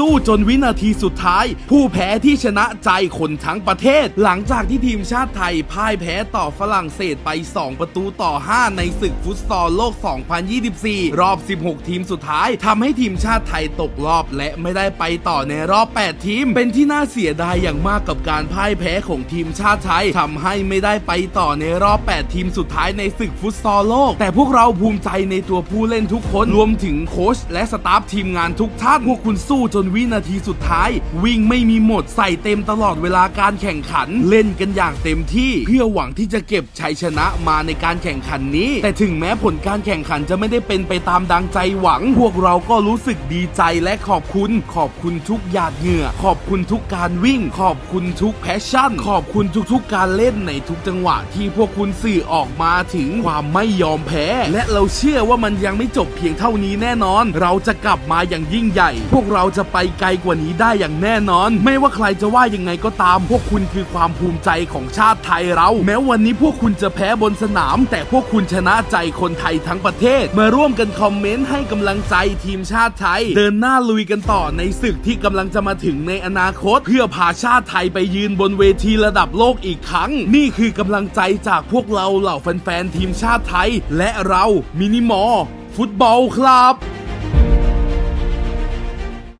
สู้จนวินาทีสุดท้าย ผู้แพ้ที่ชนะใจคนทั้งประเทศ หลังจากที่ทีมชาติไทยพ่ายแพ้ต่อฝรั่งเศสไป 2 ประตูต่อ 5 ในศึกฟุตซอลโลก 2024 รอบ 16 ทีมสุดท้ายทำให้ทีมชาติไทยตกรอบและไม่ได้ไปต่อในรอบ 8 ทีม เป็นที่น่าเสียดายอย่างมากกับการพ่ายแพ้ของทีมชาติไทยทำให้ไม่ได้ไปต่อในรอบ 8 ทีมสุดท้ายในศึกฟุตซอลโลก แต่พวกเราภูมิใจในตัวผู้เล่นทุกคนรวมถึงโค้ชและสตาฟทีมงานทุกท่านพวกคุณสู้จนวินาทีสุดท้าย วิ่งไม่มีหมดใส่เต็มตลอดเวลาการแข่งขัน เล่นกันอย่างเต็มที่ เพื่อหวังที่จะเก็บชัยชนะมาในการแข่งขันนี้ แต่ถึงแม้ผลการแข่งขันจะไม่ได้เป็นไปตามดังใจหวัง พวกเราก็รู้สึกดีใจและขอบคุณ ขอบคุณทุกหยาดเหงื่อ ขอบคุณทุกการวิ่ง ขอบคุณทุกแพชชั่น ขอบคุณทุกๆ การเล่นในทุกจังหวะ ที่พวกคุณสื่อออกมาถึงความไม่ยอมแพ้ และเราเชื่อว่ามันยังไม่จบเพียงเท่านี้แน่นอน เราจะกลับมาอย่างยิ่งใหญ่ พวกเราจะไปไกลกว่านี้ได้อย่างแน่นอน ไม่ว่าใครจะว่ายังไงก็ตาม พวกคุณคือความภูมิใจของชาติไทยเรา แม้วันนี้พวกคุณจะแพ้บนสนาม แต่พวกคุณชนะใจคนไทยทั้งประเทศ มาร่วมกันคอมเมนต์ให้กำลังใจทีมชาติไทย เดินหน้าลุยกันต่อในศึกที่กำลังจะมาถึงในอนาคต เพื่อพาชาติไทยไปยืนบนเวทีระดับโลกอีกครั้ง นี่คือกำลังใจจากพวกเราเหล่าแฟนๆทีมชาติไทย และเรามินิมอลฟุตบอลครับ